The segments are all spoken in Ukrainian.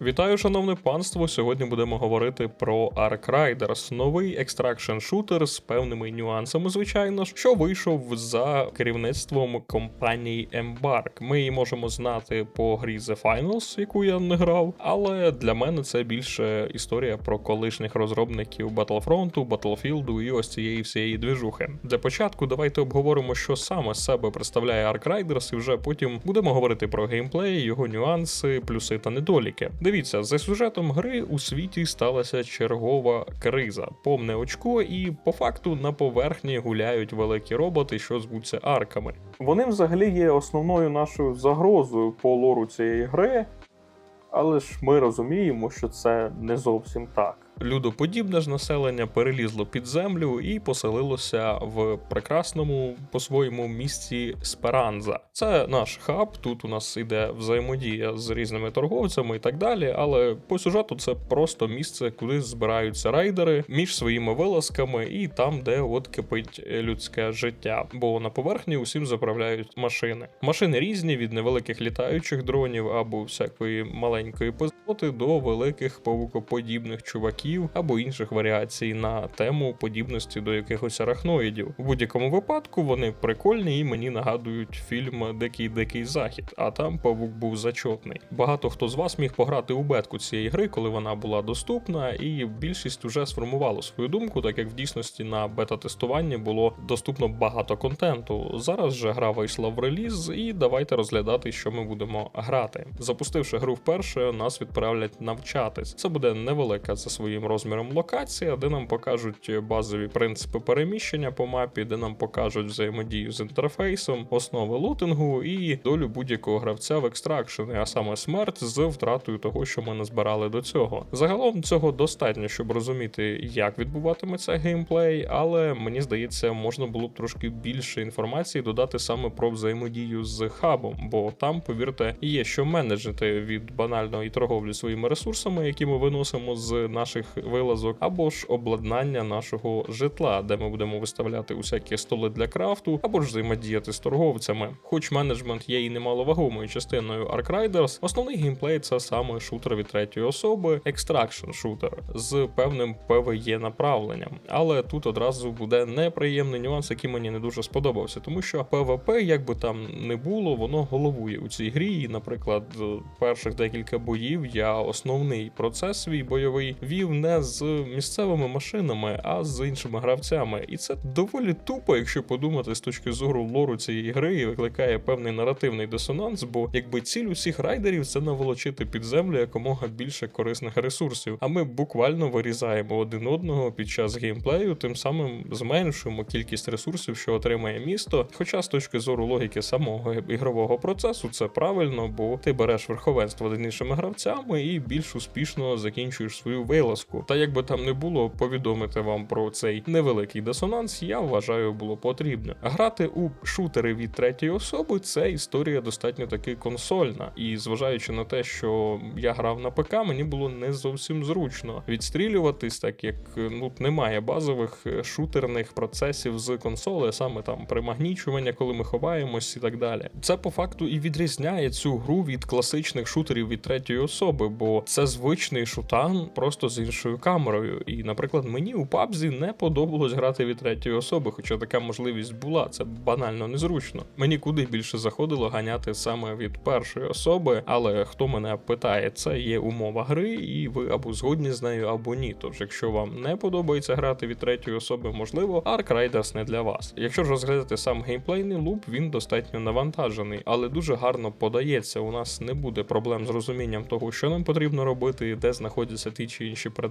Вітаю, шановне панство. Сьогодні будемо говорити про Ark Riders, новий екстракшн шутер з певними нюансами, звичайно, що вийшов за керівництвом компанії Embark. Ми її можемо знати по грі The Finals, яку я не грав, але для мене це більше історія про колишніх розробників Battlefront, Battlefield і ось цієї всієї двіжухи. Для початку давайте обговоримо, що саме себе представляє Ark Riders, і вже потім будемо говорити про геймплей, його нюанси, плюси та недоліки. Дивіться, за сюжетом гри у світі сталася чергова криза, повне очко, і по факту на поверхні гуляють великі роботи, що звуться арками. Вони взагалі є основною нашою загрозою по лору цієї гри, але ж ми розуміємо, що це не зовсім так. Людоподібне ж населення перелізло під землю і поселилося в прекрасному по-своєму місті Сперанза. Це наш хаб. Тут у нас іде взаємодія з різними торговцями і так далі. Але по сюжету це просто місце, куди збираються рейдери між своїми вилазками, і там, де от кипить людське життя. Бо на поверхні усім заправляють машини. Машини різні від невеликих літаючих дронів або всякої маленької пизоти до великих павукоподібних чуваків або інших варіацій на тему подібності до якихось арахноїдів. У будь-якому випадку вони прикольні і мені нагадують фільм Дикий Дикий Захід, а там павук був зачотний. Багато хто з вас міг пограти у бетку цієї гри, коли вона була доступна, і більшість вже сформувало свою думку, так як в дійсності на бета-тестуванні було доступно багато контенту. Зараз же гра вийшла в реліз, і давайте розглядати, що ми будемо грати. Запустивши гру вперше, нас відправлять навчатись. Це буде невелика за своїм розміром локація, де нам покажуть базові принципи переміщення по мапі, де нам покажуть взаємодію з інтерфейсом, основи лутингу і долю будь-якого гравця в екстракшені, а саме смерть з втратою того, що ми назбирали до цього. Загалом цього достатньо, щоб розуміти, як відбуватиметься геймплей, але мені здається, можна було б трошки більше інформації додати саме про взаємодію з хабом, бо там, повірте, є що менеджити від банальної торговлі своїми ресурсами, які ми виносимо з наших вилазок, або ж обладнання нашого житла, де ми будемо виставляти усякі столи для крафту, або ж взаємодіяти з торговцями. Хоч менеджмент є і немаловагомою частиною Ark Riders, основний геймплей це саме шутер від третьої особи, екстракшн шутер з певним PvE направленням. Але тут одразу буде неприємний нюанс, який мені не дуже сподобався, тому що PvP, як би там не було, воно головує у цій грі. І, наприклад, перших декілька боїв я основний процес свій бойовий вів не з місцевими машинами, а з іншими гравцями. І це доволі тупо, якщо подумати з точки зору лору цієї гри, і викликає певний наративний дисонанс, бо якби ціль усіх райдерів це наволочити під землю якомога більше корисних ресурсів. А ми буквально вирізаємо один одного під час геймплею, тим самим зменшуємо кількість ресурсів, що отримає місто. Хоча з точки зору логіки самого ігрового процесу це правильно, бо ти береш верховенство над іншими гравцями і більш успішно закінчуєш свою вилазку. Та як би там не було, повідомити вам про цей невеликий дисонанс, я вважаю, було потрібно. Грати у шутери від третьої особи це історія достатньо таки консольна, і зважаючи на те, що я грав на ПК, мені було не зовсім зручно відстрілюватись, так як ну немає базових шутерних процесів з консоли, саме там примагнічування, коли ми ховаємось і так далі. Це по факту і відрізняє цю гру від класичних шутерів від третьої особи, бо це звичний шутан просто з іншою камерою. І, наприклад, мені у PUBG не подобалось грати від третьої особи, хоча така можливість була, це банально незручно. Мені куди більше заходило ганяти саме від першої особи, але хто мене питає, це є умова гри, і ви або згодні з нею, або ні. Тож, якщо вам не подобається грати від третьої особи, можливо, Ark Riders не для вас. Якщо ж розглядати сам геймплейний луп, він достатньо навантажений, але дуже гарно подається. У нас не буде проблем з розумінням того, що нам потрібно робити, де знаходяться ті чи інші предмети,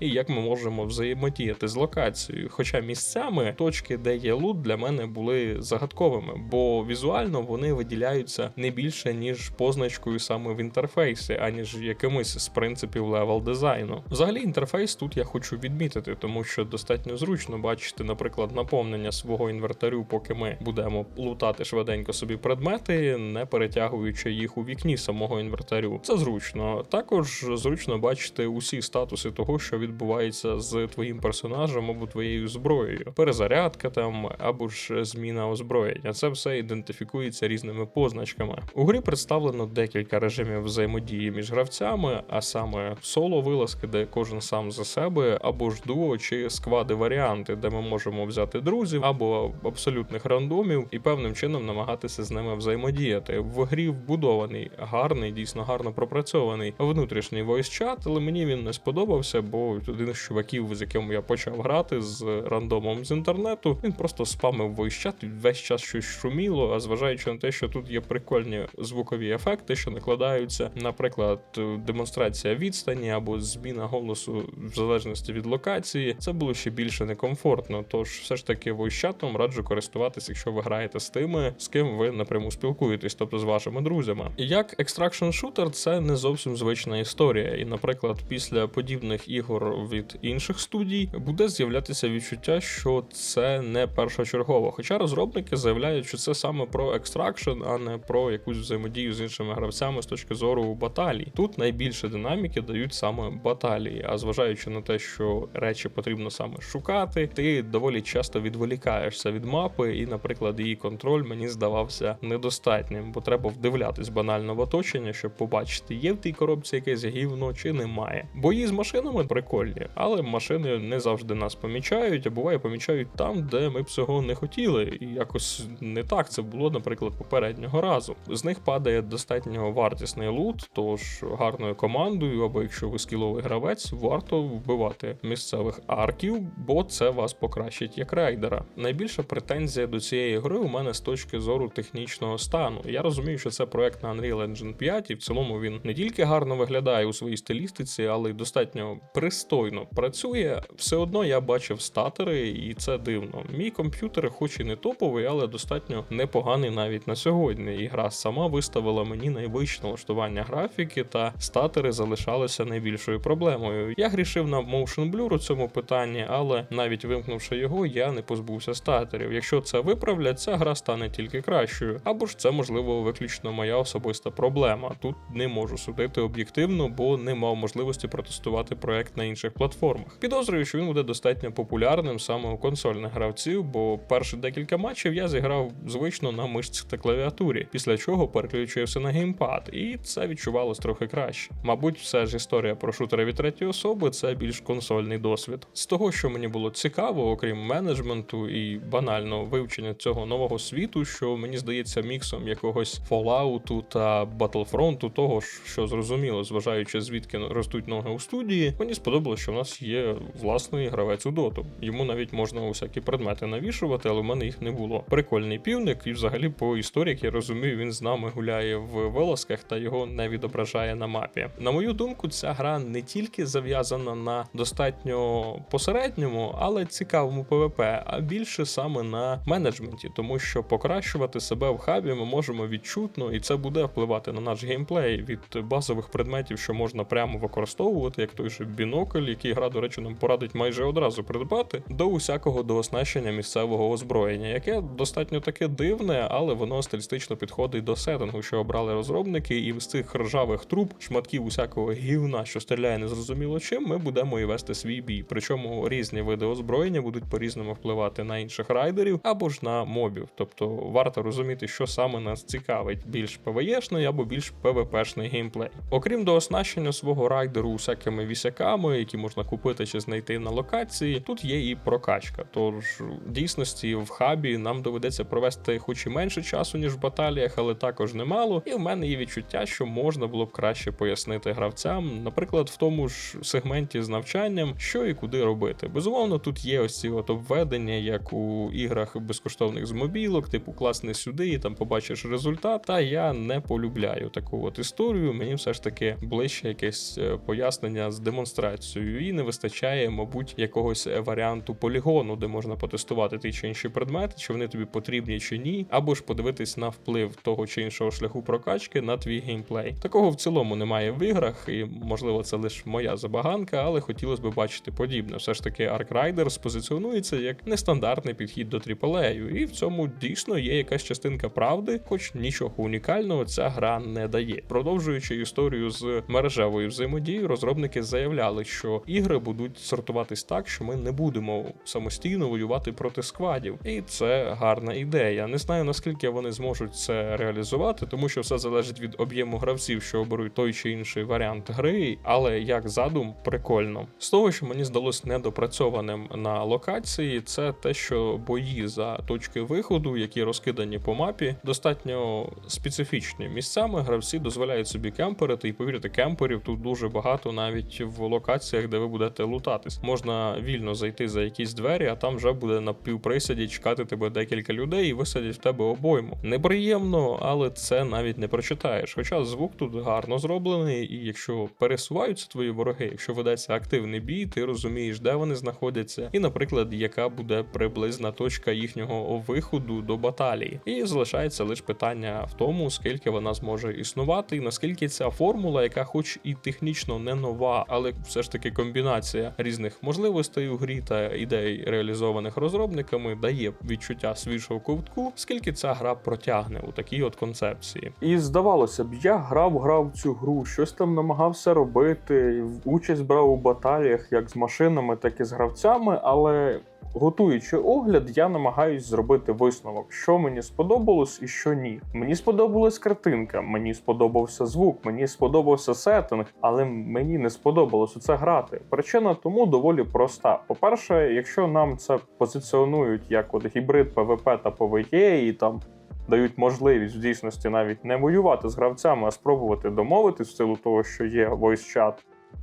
і як ми можемо взаємодіяти з локацією. Хоча місцями точки, де є лут, для мене були загадковими, бо візуально вони виділяються не більше ніж позначкою саме в інтерфейсі, аніж якимось з принципів левел дизайну. Взагалі, інтерфейс тут я хочу відмітити, тому що достатньо зручно бачити, наприклад, наповнення свого інвентарю, поки ми будемо лутати швиденько собі предмети, не перетягуючи їх у вікні самого інвентарю. Це зручно. Також зручно бачити усі статуси того, що відбувається з твоїм персонажем або твоєю зброєю, перезарядка там або ж зміна озброєння. Це все ідентифікується різними позначками. У грі представлено декілька режимів взаємодії між гравцями, а саме соло вилазки, де кожен сам за себе, або ж дуо чи сквади варіанти, де ми можемо взяти друзів або абсолютних рандомів і певним чином намагатися з ними взаємодіяти. В грі вбудований гарний, дійсно гарно пропрацьований внутрішній войс-чат, але мені він не сподобався, бо один з чуваків, з яким я почав грати з рандомом з інтернету, він просто спамив войс-чат, весь час щось шуміло. А зважаючи на те, що тут є прикольні звукові ефекти, що накладаються, наприклад, демонстрація відстані або зміна голосу в залежності від локації, це було ще більше некомфортно. Тож все ж таки войс-чатом раджу користуватися, якщо ви граєте з тими, з ким ви напряму спілкуєтесь, тобто з вашими друзями. Як екстракшн шутер, це не зовсім звична історія. І, наприклад, після подібних ігор від інших студій буде з'являтися відчуття, що це не першочергово. Хоча розробники заявляють, що це саме про екстракшн, а не про якусь взаємодію з іншими гравцями з точки зору баталій. Тут найбільше динаміки дають саме баталії. А зважаючи на те, що речі потрібно саме шукати, ти доволі часто відволікаєшся від мапи, і, наприклад, її контроль мені здавався недостатнім, бо треба вдивлятись банально в оточення, щоб побачити, є в тій коробці якесь гівно чи немає. Бої з машинами прикольні, але машини не завжди нас помічають, а буває помічають там, де ми б цього не хотіли. І якось не так це було, наприклад, попереднього разу. З них падає достатньо вартісний лут, тож гарною командою, або якщо ви скіловий гравець, варто вбивати місцевих арків, бо це вас покращить як рейдера. Найбільша претензія до цієї гри у мене з точки зору технічного стану. Я розумію, що це проект на Unreal Engine 5, і в цілому він не тільки гарно виглядає у своїй стилістиці, але й достатньо пристойно працює. Все одно я бачив статери, і це дивно. Мій комп'ютер, хоч і не топовий, але достатньо непоганий навіть на сьогодні. І гра сама виставила мені найвище налаштування графіки, та статери залишалися найбільшою проблемою. Я грішив на Motion Blur у цьому питанні, але навіть вимкнувши його, я не позбувся статерів. Якщо це виправлять, ця гра стане тільки кращою. Або ж це можливо виключно моя особиста проблема. Тут не можу судити об'єктивно, бо не мав можливості протестувати проект на інших платформах. Підозрюю, що він буде достатньо популярним саме у консольних гравців, бо перші декілька матчів я зіграв звично на мишці та клавіатурі, після чого переключився на геймпад, і це відчувалось трохи краще. Мабуть, все ж історія про шутери від третьої особи це більш консольний досвід. З того, що мені було цікаво, окрім менеджменту і банального вивчення цього нового світу, що мені здається міксом якогось Fallout та Battlefront, того що зрозуміло, зважаючи звідки ростуть ноги у студії, мені сподобалось, що в нас є власний гравець у доту. Йому навіть можна усякі предмети навішувати, але в мене їх не було. Прикольний півник, і взагалі по історії, як я розумію, він з нами гуляє в вилазках та його не відображає на мапі. На мою думку, ця гра не тільки зав'язана на достатньо посередньому, але цікавому ПВП, а більше саме на менеджменті, тому що покращувати себе в хабі ми можемо відчутно, і це буде впливати на наш геймплей від базових предметів, що можна прямо використовувати, як той же бінокль, який гра, до речі, нам порадить майже одразу придбати, до усякого дооснащення місцевого озброєння, яке достатньо таке дивне, але воно стилістично підходить до сеттингу, що обрали розробники, і з цих ржавих труб, шматків усякого гівна, що стріляє незрозуміло чим, ми будемо і вести свій бій. Причому різні види озброєння будуть по-різному впливати на інших райдерів або ж на мобів. Тобто варто розуміти, що саме нас цікавить: більш ПВЕшний або більш ПВПшний геймплей. Окрім дооснащення свого райдеру усякими вісяками, які можна купити чи знайти на локації, тут є і прокачка. Тож в дійсності в хабі нам доведеться провести хоч і менше часу, ніж в баталіях, але також немало. І в мене є відчуття, що можна було б краще пояснити гравцям, наприклад, в тому ж сегменті з навчанням, що і куди робити. Безумовно, тут є ось ці от обведення, як у іграх безкоштовних з мобілок, типу класний сюди, і там побачиш результат. Та я не полюбляю таку от історію. Мені все ж таки ближче якесь е, пояснення з демонстрацією, і не вистачає, мабуть, якогось варіанту полігону, де можна потестувати ті чи інші предмети, чи вони тобі потрібні чи ні, або ж подивитись на вплив того чи іншого шляху прокачки на твій геймплей. Такого в цілому немає в іграх, і можливо це лише моя забаганка, але хотілося б бачити подібне. Все ж таки, Ark Riders позиціонується як нестандартний підхід до AAA, і в цьому дійсно є якась частинка правди, хоч нічого унікального ця гра не дає. Продовжуючи історію з мережевою взаємодією, розробники заявляли, що ігри будуть сортуватись так, що ми не будемо самостійно воювати проти сквадів. І це гарна ідея. Не знаю наскільки вони зможуть це реалізувати, тому що все залежить від об'єму гравців, що оберуть той чи інший варіант гри, але як задум прикольно. З того, що мені здалось недопрацьованим на локації, це те, що бої за точки виходу, які розкидані по мапі, достатньо специфічні. Місцями гравці дозволяють собі кемперити, і повірте, кемперів тут дуже багато навіть в локаціях, де ви будете лутатись. Можна вільно зайти за якісь двері, а там вже буде на півприсаді чекати тебе декілька людей і висадять в тебе обойму. Неприємно, але це навіть не прочитаєш. Хоча звук тут гарно зроблений, і якщо пересуваються твої вороги, якщо ведеться активний бій, ти розумієш, де вони знаходяться, і, наприклад, яка буде приблизна точка їхнього виходу до баталії. І залишається лише питання в тому, скільки вона зможе існувати, і наскільки ця формула, яка, хоч і технічно не нова, але все ж таки комбінація різних можливостей у грі та ідей, реалізованих розробниками, дає відчуття свіжого ковтку, скільки ця гра протягне у такій от концепції. І здавалося б, я грав, грав цю гру, щось там намагався робити, участь брав у баталіях як з машинами, так і з гравцями, але. Готуючи огляд, я намагаюсь зробити висновок, що мені сподобалось і що ні. Мені сподобалась картинка, мені сподобався звук, мені сподобався сеттинг, але мені не сподобалось у це грати. Причина тому доволі проста. По-перше, якщо нам це позиціонують як от гібрид ПВП та ПВЕ, і там дають можливість в дійсності навіть не воювати з гравцями, а спробувати домовитись в силу того, що є voice-чат,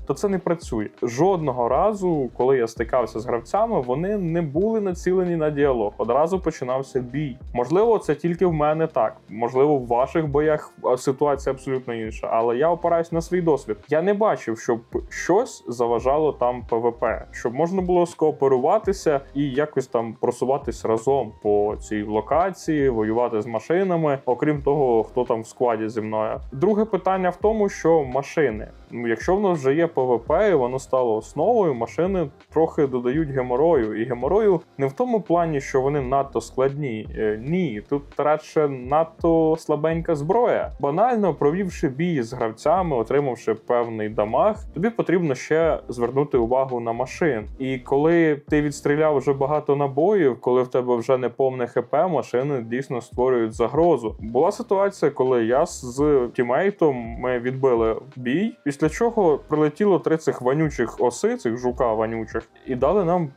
то це не працює. Жодного разу, коли я стикався з гравцями, вони не були націлені на діалог. Одразу починався бій. Можливо, це тільки в мене так. Можливо, в ваших боях ситуація абсолютно інша. Але я опираюсь на свій досвід. Я не бачив, щоб щось заважало там ПВП, щоб можна було скооперуватися і якось там просуватись разом по цій локації, воювати з машинами, окрім того, хто там в складі зі мною. Друге питання в тому, що машини. Ну, якщо в нас вже є ПВП, і воно стало основою, машини трохи додають геморою. І геморою не в тому плані, що вони надто складні. Е, Ні, тут радше надто слабенька зброя. Банально провівши бій з гравцями, отримавши певний дамаг, тобі потрібно ще звернути увагу на машин. І коли ти відстріляв вже багато набоїв, коли в тебе вже не повне ХП, машини дійсно створюють загрозу. Була ситуація, коли я з тімейтом ми відбили бій, після чого прилетіло три цих вонючих оси, цих жука вонючих, і дали нам.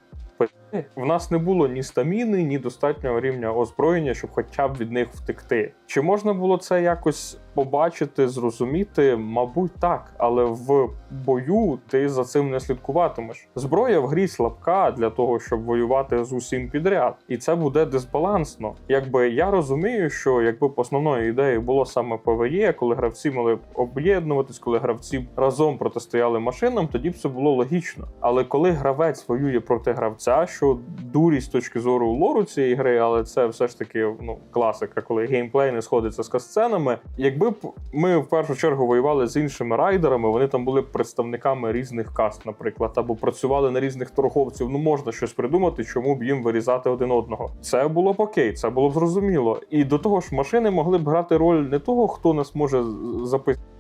В нас не було ні стаміни, ні достатнього рівня озброєння, щоб хоча б від них втекти. Чи можна було це якось побачити, зрозуміти? Мабуть, так, але в бою ти за цим не слідкуватимеш. Зброя в грі слабка для того, щоб воювати з усім підряд, і це буде дисбалансно. Якби я розумію, що якби основною ідеєю було саме ПВЕ, коли гравці мали об'єднуватись, коли гравці разом протистояли машинам, тоді б це було логічно. Але коли гравець воює проти гравця, що дурість з точки зору лору цієї гри, але це все ж таки ну класика, коли геймплей не сходиться з касценами. Якби б ми в першу чергу воювали з іншими райдерами, вони там були представниками різних каст, наприклад, або працювали на різних торговців. Ну можна щось придумати, чому б їм вирізати один одного. Це було б окей, це було б зрозуміло. І до того ж, машини могли б грати роль не того, хто нас може записати.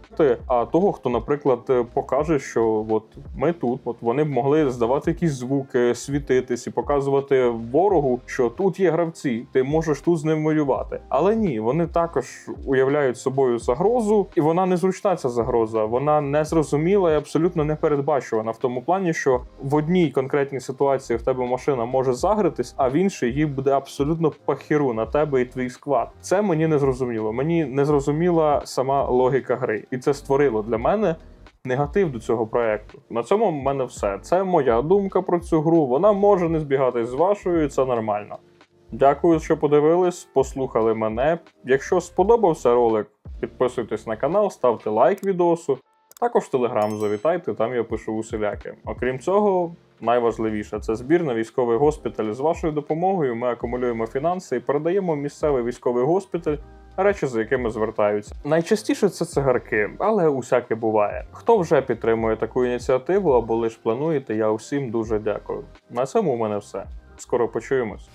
А того, хто, наприклад, е, покаже, що от ми тут, от вони б могли здавати якісь звуки, світитись і показувати ворогу, що тут є гравці, ти можеш тут з ним воювати. Але ні, вони також уявляють собою загрозу, і вона незручна ця загроза. Вона незрозуміла і абсолютно непередбачувана в тому плані, що в одній конкретній ситуації в тебе машина може загритись, а в іншій їй буде абсолютно пахіру на тебе і твій склад. Це мені не зрозуміло. Мені не зрозуміла сама логіка гри, і це створило для мене. Негатив до цього проекту. На цьому в мене все. Це моя думка про цю гру. Вона може не збігатись з вашою, і це нормально. Дякую, що подивились, послухали мене. Якщо сподобався ролик, підписуйтесь на канал, ставте лайк відосу. Також в телеграм завітайте, там я пишу усіляке. Окрім цього, найважливіше це збір на військовий госпіталь. З вашою допомогою ми акумулюємо фінанси і передаємо місцевий військовий госпіталь. Речі, за якими звертаються. Найчастіше це цигарки, але усяке буває. Хто вже підтримує таку ініціативу або лиш плануєте, я усім дуже дякую. На цьому у мене все. Скоро почуємось.